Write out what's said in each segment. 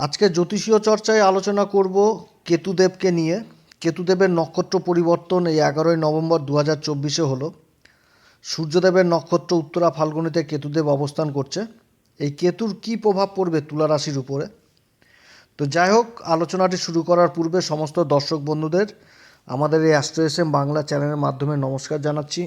আজকে জ্যোতিষীয় চর্চায় আলোচনা করব কেতুদেবকে নিয়ে। কেতুদেবের নক্ষত্র পরিবর্তন এই এগারোই নভেম্বর দু হাজার চব্বিশে হলো। সূর্যদেবের নক্ষত্র উত্তরা ফাল্গুনিতে কেতুদেব অবস্থান করছে। এই কেতুর কী প্রভাব পড়বে তুলা রাশির উপরে? তো যাই হোক, আলোচনাটি শুরু করার পূর্বে সমস্ত দর্শক বন্ধুদের আমাদের এই অ্যাস্ট্রো এস বাংলা চ্যানেলের মাধ্যমে নমস্কার জানাচ্ছি।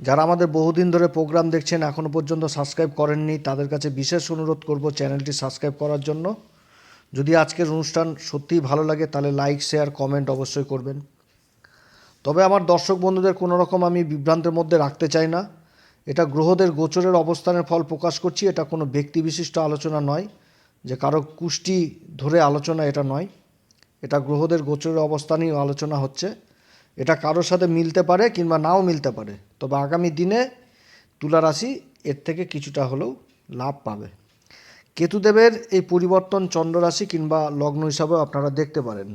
যারা আমাদের বহুদিন ধরে প্রোগ্রাম দেখছেন এখনও পর্যন্ত সাবস্ক্রাইব করেননি, তাদের কাছে বিশেষ অনুরোধ করব চ্যানেলটি সাবস্ক্রাইব করার জন্য। যদি আজকের অনুষ্ঠান সত্যিই ভালো লাগে, তাহলে লাইক, শেয়ার, কমেন্ট অবশ্যই করবেন। তবে আমার দর্শক বন্ধুদের কোনো রকম আমি বিভ্রান্তের মধ্যে রাখতে চাই না। এটা গ্রহদের গোচরের অবস্থানের ফল প্রকাশ করছি, এটা কোনো ব্যক্তি বিশিষ্ট আলোচনা নয়, যে কারও কুষ্টি ধরে আলোচনা এটা নয়। এটা গ্রহদের গোচরের অবস্থানই আলোচনা হচ্ছে। এটা কারোর সাথে মিলতে পারে কিংবা নাও মিলতে পারে। তবে আগামী দিনে তুলা রাশি এর থেকে কিছুটা হলেও লাভ পাবে। কেতুদেবের এই পরিবর্তন চন্দ্র রাশি কিংবা লগ্ন হিসাবেও আপনারা দেখতে পারেন।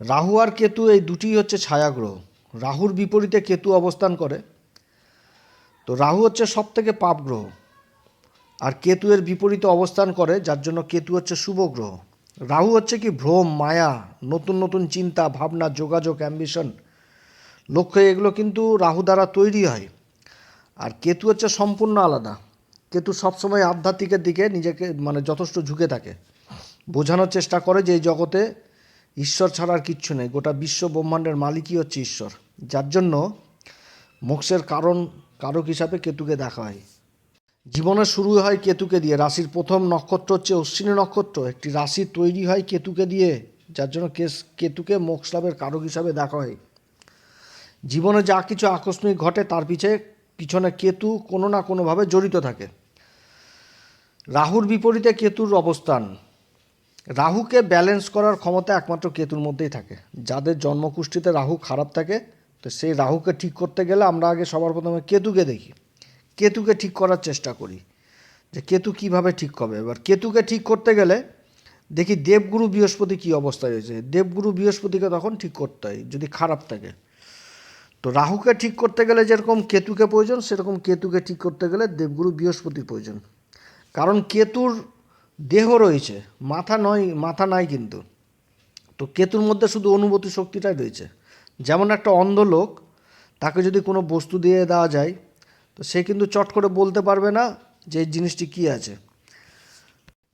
রাহু আর কেতু এই দুটিই হচ্ছে ছায়াগ্রহ। রাহুর বিপরীতে কেতু অবস্থান করে। তো রাহু হচ্ছে সব থেকে পাপ গ্রহ। আর কেতু এর বিপরীতে অবস্থান করে, যার জন্য কেতু হচ্ছে শুভ গ্রহ। রাহু হচ্ছে কি ভ্রম, মায়া, নতুন নতুন চিন্তা, ভাবনা, যোগাযোগ অ্যাম্বিশন লক্ষ্য এগুলো কিন্তু রাহু দ্বারা তৈরি হয়। আর কেতু হচ্ছে সম্পূর্ণ আলাদা। কেতু সবসময় আধ্যাত্মিকের দিকে নিজেকে মানে যথেষ্ট ঝুঁকে থাকে। বোঝানোর চেষ্টা করে যে এই জগতে ঈশ্বর ছাড়া আর কিচ্ছু নেই। গোটা বিশ্ব ব্রহ্মাণ্ডের মালিকই হচ্ছে ঈশ্বর। যার জন্য মোক্ষের কারণ, কারক হিসাবে কেতুকে দেখা হয়। জীবনের শুরু হয় কেতুকে দিয়ে। রাশির প্রথম নক্ষত্র হচ্ছে অশ্বিনী নক্ষত্র। একটি রাশি তৈরি হয় কেতুকে দিয়ে, যার জন্য কেস কেতুকে মোক্ষ লাভের কারক হিসাবে দেখা হয়। জীবনে যা কিছু আকস্মিক ঘটে, তার পিছে পিছনে কেতু কোনো না কোনোভাবে জড়িত থাকে। রাহুর বিপরীতে কেতুর অবস্থান। রাহুকে ব্যালেন্স করার ক্ষমতা একমাত্র কেতুর মধ্যেই থাকে। যাদের জন্মকুষ্ঠিতে রাহু খারাপ থাকে, তো সেই রাহুকে ঠিক করতে গেলে আমরা আগে সবার প্রথমে কেতুকে দেখি। কেতুকে ঠিক করার চেষ্টা করি, যে কেতু কীভাবে ঠিক হবে এবার কেতুকে ঠিক করতে গেলে দেখি দেবগুরু বৃহস্পতি কী অবস্থায় রয়েছে। দেবগুরু বৃহস্পতিকে তখন ঠিক করতে হয়, যদি খারাপ থাকে। তো রাহুকে ঠিক করতে গেলে যেরকম কেতুকে প্রয়োজন, সেরকম কেতুকে ঠিক করতে গেলে দেবগুরু বৃহস্পতির প্রয়োজন। কারণ কেতুর দেহ রয়েছে, মাথা নয়, মাথা নাই কিন্তু। তো কেতুর মধ্যে শুধু অনুভূতি শক্তিটাই রয়েছে। যেমন একটা অন্ধ লোক তাকে যদি কোনো বস্তু দিয়ে দেওয়া যায় তো সে কিন্তু চট করে বলতে পারবে না যে এই জিনিসটি কী আছে।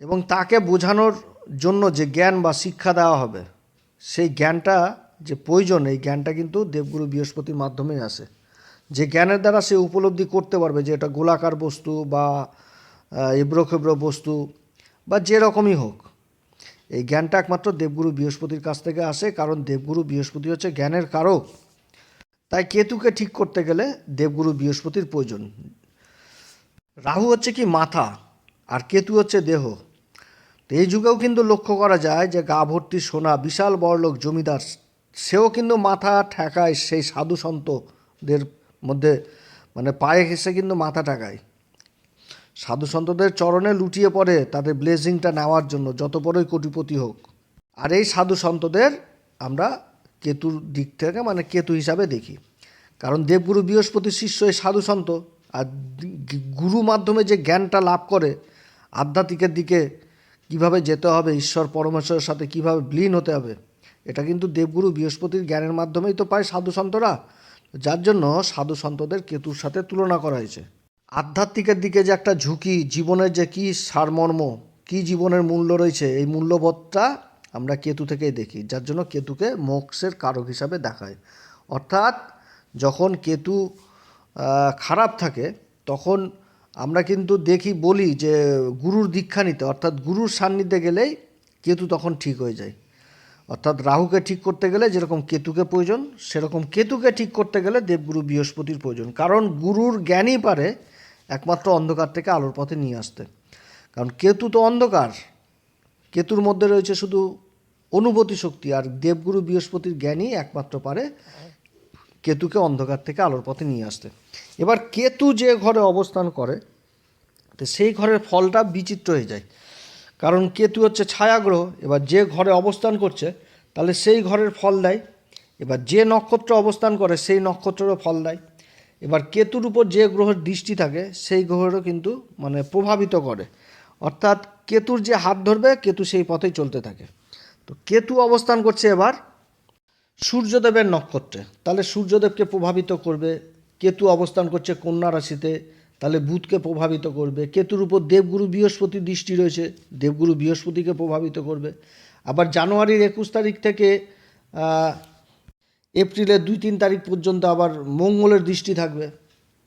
এবং তাকে বোঝানোর জন্য যে জ্ঞান বা শিক্ষা দেওয়া হবে, সেই জ্ঞানটা যে প্রয়োজন, এই জ্ঞানটা কিন্তু দেবগুরু বৃহস্পতির মাধ্যমেই আসে। যে জ্ঞানের দ্বারা সে উপলব্ধি করতে পারবে যে এটা গোলাকার বস্তু বা এবড়ো খেবড়ো বস্তু বা যে রকমই হোক। এই জ্ঞানটা একমাত্র দেবগুরু বৃহস্পতির কাছ থেকে আসে, কারণ দেবগুরু বৃহস্পতি হচ্ছে জ্ঞানের কারক। তাই কেতুকে ঠিক করতে গেলে দেবগুরু বৃহস্পতির প্রয়োজন। রাহু হচ্ছে কি মাথা, আর কেতু হচ্ছে দেহ। তো এই যুগেও কিন্তু লক্ষ্য করা যায় যে গা ভর্তি সোনা, বিশাল বড়লোক জমিদার, সেও কিন্তু মাথা ঠেকায় সেই সাধু সন্তদের মধ্যে মানে পায়ে ঘেসে কিন্তু মাথা ঠেকায়। সাধু সন্তদের চরণে লুটিয়ে পড়ে তাদের ব্লেজিংটা নেওয়ার জন্য, যত বড়ই কোটিপতি হোক। আর এই সাধু সন্তদের আমরা কেতুর দিক থেকে মানে কেতু হিসাবে দেখি। কারণ দেবগুরু বৃহস্পতি শিষ্য এই সাধু সন্ত, আর গুরু মাধ্যমে যে জ্ঞানটা লাভ করে, আধ্যাত্মিকের দিকে কীভাবে যেতে হবে, ঈশ্বর পরমেশ্বরের সাথে কীভাবে বিলীন হতে হবে, এটা কিন্তু দেবগুরু বৃহস্পতির জ্ঞানের মাধ্যমেই তো পায় সাধু সন্তরা। যার জন্য সাধু সন্তদের কেতুর সাথে তুলনা করা হয়েছে। আধ্যাত্মিকের দিকে যে একটা ঝুঁকি, জীবনের যে কী সারমর্ম, কী জীবনের মূল্য রয়েছে, এই মূল্যবোধটা আমরা কেতু থেকেই দেখি, যার জন্য কেতুকে মোক্ষের কারক হিসাবে দেখায়। অর্থাৎ যখন কেতু খারাপ থাকে, তখন আমরা কিন্তু দেখি, বলি যে গুরুর দীক্ষা নিতে, অর্থাৎ গুরুর সান্নিধ্যে গেলেই কেতু তখন ঠিক হয়ে যায়। অর্থাৎ রাহুকে ঠিক করতে গেলে যেরকম কেতুকে প্রয়োজন, সেরকম কেতুকে ঠিক করতে গেলে দেবগুরু বৃহস্পতির প্রয়োজন। কারণ গুরুর জ্ঞানই পারে একমাত্র অন্ধকার থেকে আলোর পথে নিয়ে আসতে। কারণ কেতু তো অন্ধকার কেতুর মধ্যে রয়েছে শুধু অনুভূতি শক্তি আর দেবগুরু বৃহস্পতির জ্ঞানই একমাত্র পারে কেতুকে অন্ধকার থেকে আলোর পথে নিয়ে আসতে। এবার কেতু যে ঘরে অবস্থান করে, তো সেই ঘরের ফলটা বিচিত্র হয়ে যায়। কারণ কেতু হচ্ছে ছায়াগ্রহ, এবার যে ঘরে অবস্থান করছে, তাহলে সেই ঘরের ফল দেয়। এবার যে নক্ষত্র অবস্থান করে, সেই নক্ষত্রেরও ফল দেয়। এবার কেতুর উপর যে গ্রহের দৃষ্টি থাকে, সেই গ্রহেরও কিন্তু মানে প্রভাবিত করে। অর্থাৎ কেতুর যে হাত ধরবে, কেতু সেই পথেই চলতে থাকে। তো কেতু অবস্থান করছে এবার সূর্যদেবের নক্ষত্রে। তাহলে সূর্যদেবকে প্রভাবিত করবে, কেতু অবস্থান করছে কন্যা রাশিতে, তাহলে বুধকে প্রভাবিত করবে। কেতুর উপর দেবগুরু বৃহস্পতি দৃষ্টি রয়েছে, দেবগুরু বৃহস্পতিকে প্রভাবিত করবে। আবার জানুয়ারির একুশ তারিখ থেকে এপ্রিলের দুই তিন তারিখ পর্যন্ত আবার মঙ্গলের দৃষ্টি থাকবে।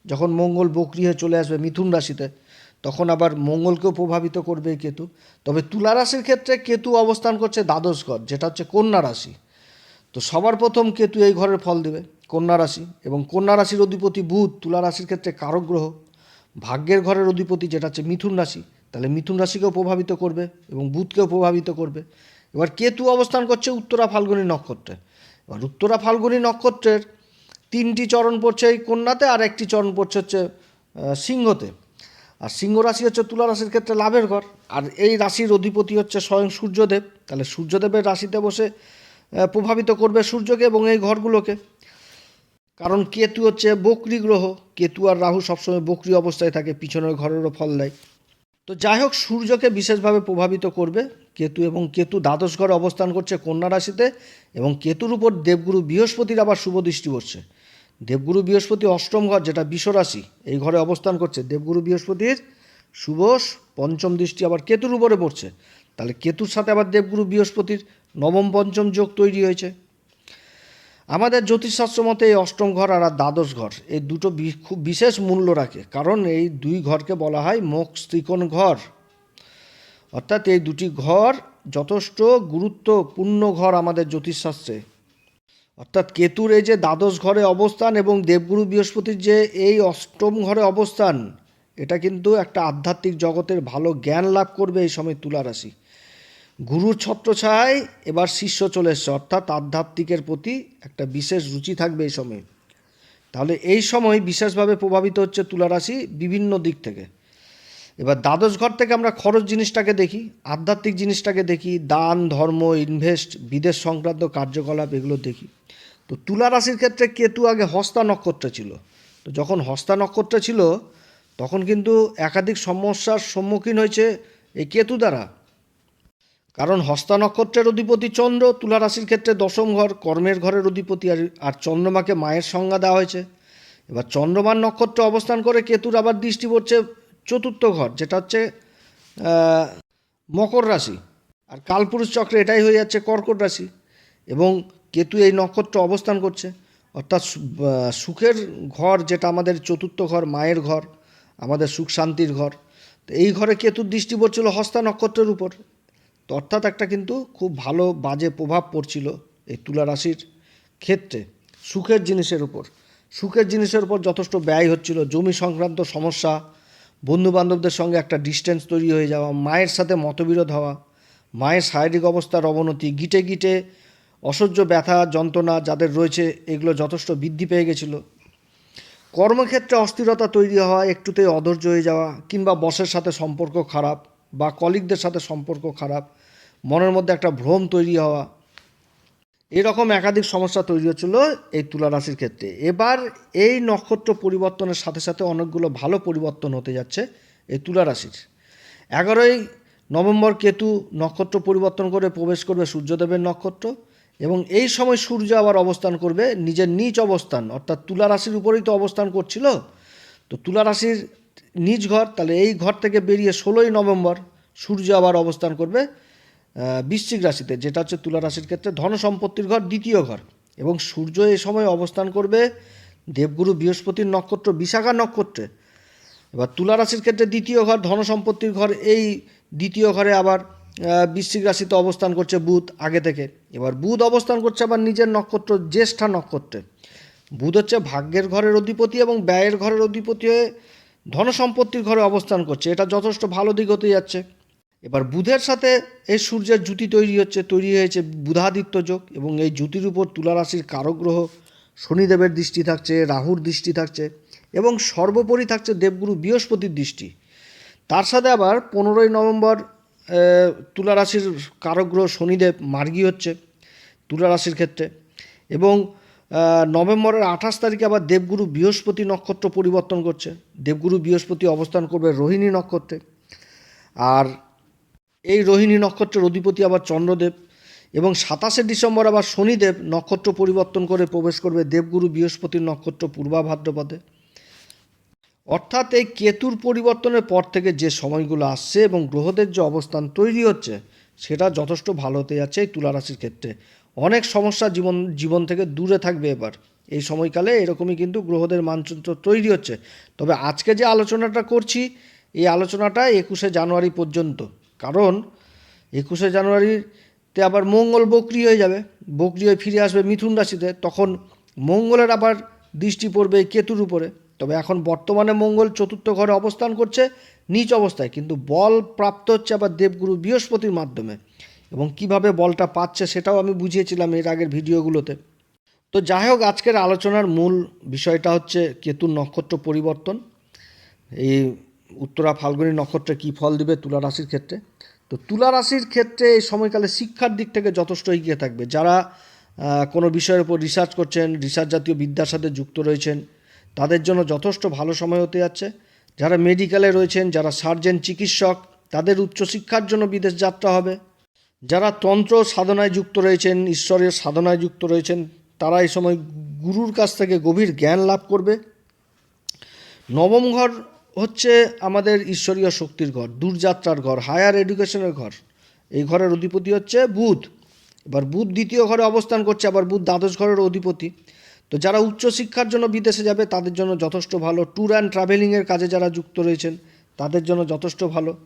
যখন মঙ্গল বকরি হয়ে চলে আসবে মিথুন রাশিতে তখন আবার মঙ্গলকেও প্রভাবিত করবে কেতু। তবে তুলা রাশির ক্ষেত্রে কেতু অবস্থান করছে দ্বাদশ ঘর, যেটা হচ্ছে কন্যা রাশি। তো সবার প্রথম কেতু এই ঘরের ফল দেবে, কন্যা রাশি। এবং কন্যা রাশির অধিপতি বুধ তুলা রাশির ক্ষেত্রে কারক গ্রহ। ভাগ্যের ঘরের অধিপতি যেটা হচ্ছে মিথুন রাশি, তাহলে মিথুন রাশিকেও প্রভাবিত করবে এবং বুধকেও প্রভাবিত করবে। এবার কেতু অবস্থান করছে উত্তরা ফাল্গুনী নক্ষত্রে। এবার উত্তরা ফাল্গুনী নক্ষত্রের তিনটি চরণ পড়ছে এই কন্যাতে আর একটি চরণ পড়ছে হচ্ছে সিংহতে। আর সিংহ রাশি হচ্ছে তুলা রাশির ক্ষেত্রে লাভের ঘর। আর এই রাশির অধিপতি হচ্ছে স্বয়ং সূর্যদেব। তাহলে সূর্যদেবের রাশিতে বসে প্রভাবিত করবে সূর্যকে এবং এই ঘরগুলোকে। কারণ কেতু হচ্ছে বকরি গ্রহ। কেতু আর রাহু সবসময় বকরি অবস্থায় থাকে, পিছনের ঘরেরও ফল দেয়। তো যাই হোক, সূর্যকে বিশেষভাবে প্রভাবিত করবে। কেতু এবং কেতু দ্বাদশ ঘরে অবস্থান করছে কন্যা রাশিতে এবং কেতুর উপর দেবগুরু বৃহস্পতির আবার শুভ দৃষ্টি পড়ছে দেবগুরু বৃহস্পতি অষ্টম ঘর, যেটা বিশ্বরাশি, এই ঘরে অবস্থান করছে। দেবগুরু বৃহস্পতির শুভ পঞ্চম দৃষ্টি আবার কেতুর উপরে পড়ছে। তাহলে কেতুর সাথে আবার দেবগুরু বৃহস্পতির নবম, পঞ্চম যোগ তৈরি হয়েছে। আমাদের জ্যোতিষশাস্ত্র মতে এই অষ্টম ঘর আর দ্বাদশ ঘর, এই দুটো খুব বিশেষ মূল্য রাখে। কারণ এই দুই ঘরকে বলা হয় মোক্ষ ত্রিকোণ ঘর। অর্থাৎ এই দুটি ঘর যথেষ্ট গুরুত্বপূর্ণ ঘর আমাদের জ্যোতিষশাস্ত্রে। অর্থাৎ কেতুর এই যে দ্বাদশ ঘরে অবস্থান এবং দেবগুরু বৃহস্পতির যে এই অষ্টম ঘরে অবস্থান, এটা কিন্তু একটা আধ্যাত্মিক জগতের ভালো জ্ঞান লাভ করবে এই সময় তুলা রাশি। গুরুর ছত্রছায় এবার শিষ্য চলে এসছে, অর্থাৎ আধ্যাত্মিকের প্রতি একটা বিশেষ রুচি থাকবে এই সময়। তাহলে এই সময় বিশেষভাবে প্রভাবিত হচ্ছে তুলা রাশি বিভিন্ন দিক থেকে। এবার দ্বাদশ ঘর থেকে আমরা খরচ জিনিসটাকে দেখি, আধ্যাত্মিক জিনিসটাকে দেখি, দান, ধর্ম ইনভেস্ট বিদেশ সংক্রান্ত কার্যকলাপ এগুলো দেখি। তো তুলা রাশির ক্ষেত্রে কেতু আগে হস্তা নক্ষত্র ছিল। তো যখন হস্তা নক্ষত্র ছিল, তখন কিন্তু একাধিক সমস্যার সম্মুখীন হয়েছে এই কেতু দ্বারা। কারণ হস্তা নক্ষত্রের অধিপতি চন্দ্র, তুলা রাশির ক্ষেত্রে দশম ঘর, কর্মের ঘরের অধিপতি আর আর চন্দ্রমাকে মায়ের সংজ্ঞা দেওয়া হয়েছে। এবার চন্দ্রমার নক্ষত্রে অবস্থান করে কেতুর আবার দৃষ্টি পড়ছে চতুর্থ ঘর, যেটা হচ্ছে মকর রাশি। আর কালপুরুষ চক্রে এটাই হয়ে যাচ্ছে কর্কট রাশি এবং কেতু এই নক্ষত্র অবস্থান করছে। অর্থাৎ সুখের ঘর যেটা আমাদের চতুর্থ ঘর, মায়ের ঘর, আমাদের সুখ শান্তির ঘর, তো এই ঘরে কেতুর দৃষ্টি পড়ছিল হস্তা নক্ষত্রের উপর। তো অর্থাৎ একটা কিন্তু খুব ভালো বাজে প্রভাব পড়ছিল এই তুলা রাশির ক্ষেত্রে সুখের জিনিসের উপর। সুখের জিনিসের উপর যথেষ্ট ব্যয় হচ্ছিল, জমি সংক্রান্ত সমস্যা বন্ধু বান্ধবদের সঙ্গে একটা ডিস্টেন্স তৈরি হয়ে যাওয়া, মায়ের সাথে মতবিরোধ হওয়া, মায়ের শারীরিক অবস্থার অবনতি, গিটে গিটে অসহ্য ব্যথা, যন্ত্রণা যাদের রয়েছে, এগুলো যথেষ্ট বৃদ্ধি পেয়ে গেছিল। কর্মক্ষেত্রে অস্থিরতা তৈরি হওয়া, একটুতেই অধৈর্য হয়ে যাওয়া, কিংবা বসের সাথে সম্পর্ক খারাপ বা কলিগদের সাথে সম্পর্ক খারাপ, মনের মধ্যে একটা ভ্রম তৈরি হওয়া এরকম একাধিক সমস্যা তৈরি হচ্ছিল এই তুলা রাশির ক্ষেত্রে। এবার এই নক্ষত্র পরিবর্তনের সাথে সাথে অনেকগুলো ভালো পরিবর্তন হতে যাচ্ছে এই তুলা রাশির। এগারোই নভেম্বর কেতু নক্ষত্র পরিবর্তন করে প্রবেশ করবে সূর্যদেবের নক্ষত্র এবং এই সময় সূর্য আবার অবস্থান করবে নিজের নিচ অবস্থান, অর্থাৎ তুলা রাশির উপরেই তো অবস্থান করছিল। তো তুলা রাশির নিজ ঘর, তাহলে এই ঘর থেকে বেরিয়ে ষোলোই নভেম্বর সূর্য আবার অবস্থান করবে বৃশ্চিক রাশিতে, যেটা হচ্ছে তুলা রাশির ক্ষেত্রে ধন সম্পত্তির ঘর, দ্বিতীয় ঘর। এবং সূর্য এ সময় অবস্থান করবে দেবগুরু বৃহস্পতির নক্ষত্র, বিশাখা নক্ষত্রে। এবার তুলা রাশির ক্ষেত্রে দ্বিতীয় ঘর ধন সম্পত্তির ঘর, এই দ্বিতীয় ঘরে আবার বৃশ্চিক রাশিতে অবস্থান করছে বুধ আগে থেকে। এবার বুধ অবস্থান করছে আবার নিজের নক্ষত্র, জ্যেষ্ঠা নক্ষত্রে। বুধ হচ্ছে ভাগ্যের ঘরের অধিপতি এবং ব্যয়ের ঘরের অধিপতি হয়ে ধন সম্পত্তির ঘরে অবস্থান করছে। এটা যথেষ্ট ভালো দিক হতে যাচ্ছে। এবার বুধের সাথে এই সূর্যের জুতি তৈরি হচ্ছে তৈরি হয়েছে বুধাদিত্য যোগ এবং এই জুতির উপর তুলা রাশির কারক শনিদেবের দৃষ্টি থাকছে রাহুর দৃষ্টি থাকছে এবং সর্বোপরি থাকছে দেবগুরু বৃহস্পতির দৃষ্টি। তার সাথে আবার পনেরোই নভেম্বর আহ, তুলা রাশির কারক শনিদেব মার্গী হচ্ছে তুলা রাশির ক্ষেত্রে এবং নভেম্বরের আঠাশ তারিখে আবার দেবগুরু বৃহস্পতি নক্ষত্র পরিবর্তন করছে। দেবগুরু বৃহস্পতি অবস্থান করবে রোহিণী নক্ষত্রে। আর এই রোহিণী নক্ষত্রের অধিপতি আবার চন্দ্রদেব এবং সাতাশে ডিসেম্বর আবার শনিদেব নক্ষত্র পরিবর্তন করে প্রবেশ করবে দেবগুরু বৃহস্পতির নক্ষত্র পূর্বা ভাদ্রপদে। অর্থাৎ এই কেতুর পরিবর্তনের পর থেকে যে সময়গুলো আসছে এবং গ্রহদের যে অবস্থান তৈরি হচ্ছে, সেটা যথেষ্ট ভালো হতে যাচ্ছে এই তুলা রাশির ক্ষেত্রে। অনেক সমস্যা জীবন জীবন থেকে দূরে থাকবে এবার। এই সময়কালে এরকমই কিন্তু গ্রহদের মানচিত্র তৈরি হচ্ছে। তবে আজকে যে আলোচনাটা করছি, এই আলোচনাটা একুশে জানুয়ারি পর্যন্ত। কারণ একুশে জানুয়ারিতে আবার মঙ্গল বকরি হয়ে যাবে। বকরি হয়ে ফিরে আসবে মিথুন রাশিতে। তখন মঙ্গলের আবার দৃষ্টি পড়বে কেতুর উপরে। তবে এখন বর্তমানে মঙ্গল চতুর্থ ঘরে অবস্থান করছে নিচ অবস্থায়। কিন্তু বল প্রাপ্ত হচ্ছে আবার দেবগুরু বৃহস্পতির মাধ্যমে। এবং কীভাবে বলটা পাচ্ছে সেটাও আমি বুঝিয়েছিলাম এর আগের ভিডিওগুলোতে। তো যাই হোক, আজকের আলোচনার মূল বিষয়টা হচ্ছে কেতুর নক্ষত্র পরিবর্তন। এই উত্তরা ফাল্গুনী নক্ষত্রে কী ফল দিবে তুলা রাশির ক্ষেত্রে? তো তুলা রাশির ক্ষেত্রে এই সময়কালে শিক্ষার দিক থেকে যথেষ্ট এগিয়ে থাকবে। যারা কোনো বিষয়ের উপর রিসার্চ করছেন রিসার্চ জাতীয় বিদ্যার সাথে যুক্ত রয়েছেন, তাদের জন্য যথেষ্ট ভালো সময় হতে যাচ্ছে। যারা মেডিকেলে রয়েছেন, যারা সার্জেন চিকিৎসক, তাদের উচ্চশিক্ষার জন্য বিদেশ যাত্রা হবে। যারা তন্ত্র সাধনায় যুক্ত রয়েছেন ঈশ্বরের সাধনায় যুক্ত রয়েছেন, তারা এই সময় গুরুর কাছ থেকে গভীর জ্ঞান লাভ করবে। নবম ঘর হচ্ছে আমাদের ঈশ্বরীয় শক্তির ঘর, দূরযাত্রার ঘর হায়ার এডুকেশনের ঘর। এই ঘরের অধিপতি হচ্ছে বুধ। এবার বুধ দ্বিতীয় ঘরে অবস্থান করছে, আবার বুধ দ্বাদশ ঘরের অধিপতি। তো যারা উচ্চশিক্ষার জন্য বিদেশে যাবে, তাদের জন্য যথেষ্ট ভালো। ট্যুর অ্যান্ড ট্রাভেলিংয়ের কাজে যারা যুক্ত রয়েছেন, তাদের জন্য যথেষ্ট ভালো।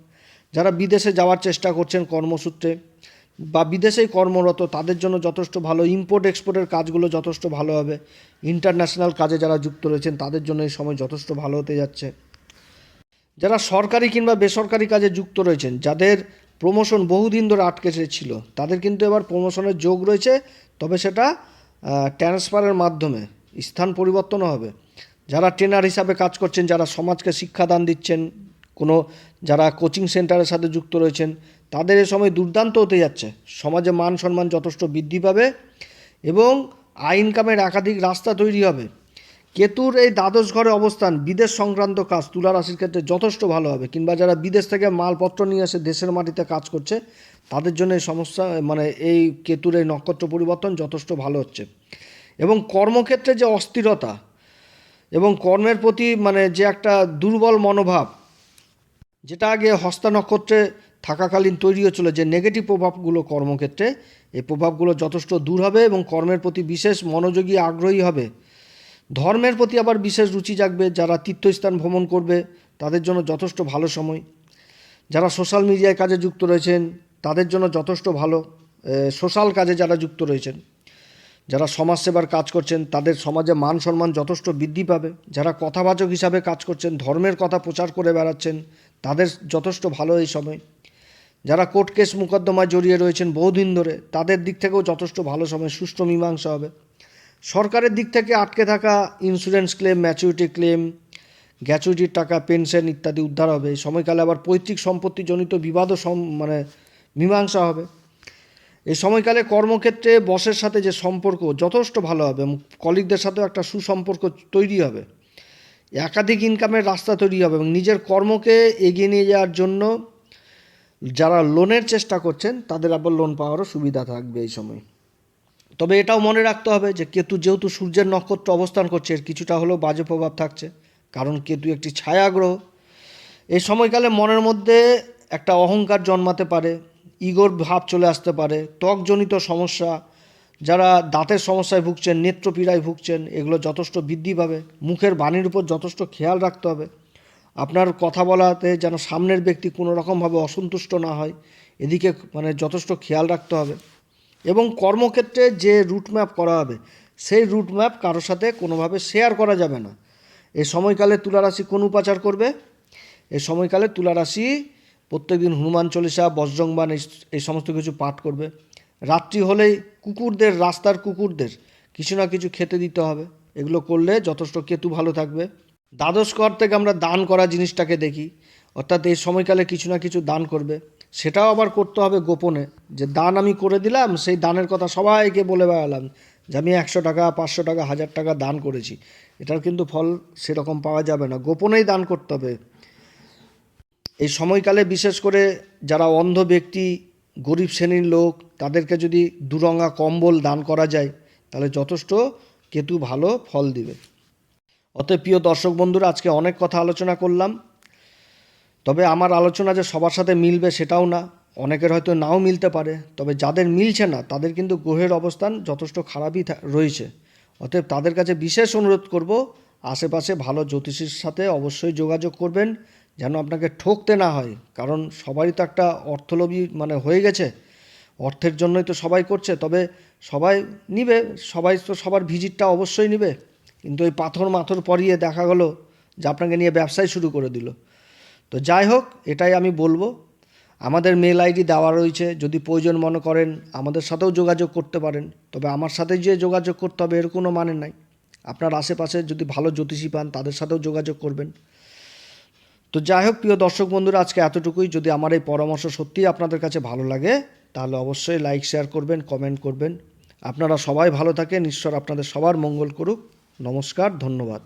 যারা বিদেশে যাওয়ার চেষ্টা করছেন কর্মসূত্রে বা বিদেশেই কর্মরত, তাদের জন্য যথেষ্ট ভালো। ইম্পোর্ট এক্সপোর্টের কাজগুলো যথেষ্ট ভালো হবে। ইন্টারন্যাশনাল কাজে যারা যুক্ত রয়েছেন, তাদের জন্য এই সময় যথেষ্ট ভালো হতে যাচ্ছে। যারা সরকারি কিংবা বেসরকারি কাজে যুক্ত রয়েছেন, যাদের প্রমোশন বহুদিন ধরে আটকে ছিল, তাদের কিন্তু এবার প্রমোশনের যোগ রয়েছে, তবে সেটা ট্রান্সফারের মাধ্যমে স্থান পরিবর্তনও হবে। যারা ট্রেনার হিসাবে কাজ করছেন, যারা সমাজকে শিক্ষাদান দিচ্ছেন, কোনো, যারা কোচিং সেন্টারের সাথে যুক্ত রয়েছেন, তাদের এ সময় দুর্দান্ত হতে যাচ্ছে। সমাজে মান সম্মান যথেষ্ট বৃদ্ধি পাবে এবং আয় ইনকামের একাধিক রাস্তা তৈরি হবে। কেতুর এই দ্বাদশ ঘরে অবস্থান, বিদেশ সংক্রান্ত কাজ তুলা রাশির ক্ষেত্রে যথেষ্ট ভালো হবে। কিংবা যারা বিদেশ থেকে মালপত্র নিয়ে এসে দেশের মাটিতে কাজ করছে, তাদের জন্য এই সমস্যা মানে এই কেতুর এই নক্ষত্র পরিবর্তন যথেষ্ট ভালো হচ্ছে। এবং কর্মক্ষেত্রে যে অস্থিরতা এবং কর্মের প্রতি মানে যে একটা দুর্বল মনোভাব, যেটা আগে হস্তা নক্ষত্রে থাকাকালীন তৈরি হচ্ছিল যে নেগেটিভ প্রভাবগুলো কর্মক্ষেত্রে, এই প্রভাবগুলো যথেষ্ট দূর হবে এবং কর্মের প্রতি বিশেষ মনোযোগী, আগ্রহী হবে। ধর্মের প্রতি আবার বিশেষ রুচি জাগবে, যারা তীর্থস্থান ভ্রমণ করবে, তাদের জন্য যথেষ্ট ভালো সময়। যারা সোশ্যাল মিডিয়ায় কাজে যুক্ত রয়েছেন, তাদের জন্য যথেষ্ট ভালো সোশ্যাল কাজে যারা যুক্ত রয়েছেন। যারা সমাজসেবার কাজ করছেন, তাদের সমাজে মান সম্মান যথেষ্ট বৃদ্ধি পাবে। যারা কথাবাচক হিসাবে কাজ করছেন, ধর্মের কথা প্রচার করে বেড়াচ্ছেন, তাদের যথেষ্ট ভালো এই সময়। যারা কোর্ট কেস মোকদ্দমায় জড়িয়ে রয়েছেন বহুদিন ধরে, তাদের দিক থেকেও যথেষ্ট ভালো সময়, সুষ্ঠু মীমাংসা হবে। সরকারের দিক থেকে আটকে থাকা ইন্স্যুরেন্স ক্লেম ম্যাচুরিটি ক্লেম গ্যাচুরিটির টাকা পেনশন ইত্যাদি উদ্ধার হবে। এই সময়কালে আবার পৈতৃক সম্পত্তিজনিত বিবাদও সম মানে মীমাংসা হবে। এই সময়কালে কর্মক্ষেত্রে বসের সাথে যে সম্পর্ক যথেষ্ট ভালো হবে কলিগদের সাথেও একটা সুসম্পর্ক তৈরি হবে। একাধিক ইনকামের রাস্তা তৈরি হবে এবং নিজের কর্মকে এগিয়ে নিয়ে যাওয়ার জন্য যারা লোনের চেষ্টা করছেন, তাদের আবার লোন পাওয়ারও সুবিধা থাকবে এই সময়। তবে এটাও মনে রাখতে হবে যে কেতু যেহেতু সূর্যের নক্ষত্র অবস্থান করছে, এর কিছুটা হলেও বাজে প্রভাব থাকছে। কারণ কেতু একটি ছায়া গ্রহ। এই সময়কালে মনের মধ্যে একটা অহংকার জন্মাতে পারে, ইগোর ভাব চলে আসতে পারে, ত্বকজনিত সমস্যা, যারা দাঁতের সমস্যায় ভুগছেন, নেত্রপীড়ায় ভুগছেন, এগুলো যথেষ্ট বৃদ্ধি পাবে। মুখের বাণীর উপর যথেষ্ট খেয়াল রাখতে হবে। আপনার কথা বলাতে যেন সামনের ব্যক্তি কোনো রকমভাবে অসন্তুষ্ট না হয়, এদিকে মানে যথেষ্ট খেয়াল রাখতে হবে। এবং কর্মক্ষেত্রে যে রুটম্যাপ করা হবে, সেই রুটম্যাপ কারোর সাথে কোনোভাবে শেয়ার করা যাবে না। এ সময়কালে তুলারাশি কোন উপাচার করবে? এ সময়কালে তুলারাশি প্রত্যেকদিন হনুমান চল্লিশা বজ্রংবান এই সমস্ত কিছু পাঠ করবে। রাত্রি হলেই কুকুরদের, রাস্তার কুকুরদের কিছু না কিছু খেতে দিতে হবে। এগুলো করলে যথেষ্ট কেতু ভালো থাকবে। দ্বাদশ ঘর থেকে আমরা দান করা জিনিসটাকে দেখি, অর্থাৎ এই সময়কালে কিছু না কিছু দান করবে। সেটাও আবার করতে হবে গোপনে, যে দান আমি করে দিলাম, সেই দানের কথা সবাইকে বলে বেড়ালাম যে আমি একশো টাকা, পাঁচশো টাকা, হাজার টাকা দান করেছি। এটার কিন্তু ফল সেরকম পাওয়া যাবে না। গোপনেই দান করতে হবে। এই সময়কালে বিশেষ করে যারা অন্ধ ব্যক্তি, গরিব শ্রেণির লোক, তাদেরকে যদি দুরঙা কম্বল দান করা যায়, তাহলে যথেষ্ট কেতু ভালো ফল দিবে। অতএব প্রিয় দর্শক বন্ধুরা, আজকে অনেক কথা আলোচনা করলাম। তবে আমার আলোচনা যে সবার সাথে মিলবে সেটাও না। অনেকের হয়তো নাও মিলতে পারে, তবে যাদের মিলছে না, তাদের কিন্তু গ্রহের অবস্থান যথেষ্ট খারাপই রয়েছে। অতএব তাদের কাছে বিশেষ অনুরোধ করব, আশেপাশে ভালো জ্যোতিষীর সাথে অবশ্যই যোগাযোগ করবেন, যেন আপনাকে ঠকতে না হয়। কারণ সবারই তো একটা অর্থলোভী মানে হয়ে গেছে, অর্থের জন্যই তো সবাই করছে, তবে সবাই নিবে, সবাই তো সবার ভিজিটটা অবশ্যই নিবে। কিন্তু ওই পাথর মাথর পরিয়ে দেখা গেলো যে আপনাকে নিয়ে ব্যবসায় শুরু করে দিল। তো যাই হোক, এটাই আমি বলব। আমাদের মেল আইডি দেওয়া রয়েছে, যদি প্রয়োজন মনে করেন, আমাদের সাথেও যোগাযোগ করতে পারেন। তবে আমার সাথে যে যোগাযোগ করতে হবে, এর কোনো মানে নাই। আপনার আশেপাশে যদি ভালো জ্যোতিষী পান, তাদের সাথেও যোগাযোগ করবেন। তো যাই হোক, প্রিয় দর্শক বন্ধুরা, আজকে এতটুকুই। যদি আমার এই পরামর্শ সত্যিই আপনাদের কাছে ভালো লাগে, তাহলে অবশ্যই লাইক শেয়ার করবেন কমেন্ট করবেন। আপনারা সবাই ভালো থাকেন, ঈশ্বর আপনাদের সবার মঙ্গল করুক। নমস্কার, ধন্যবাদ।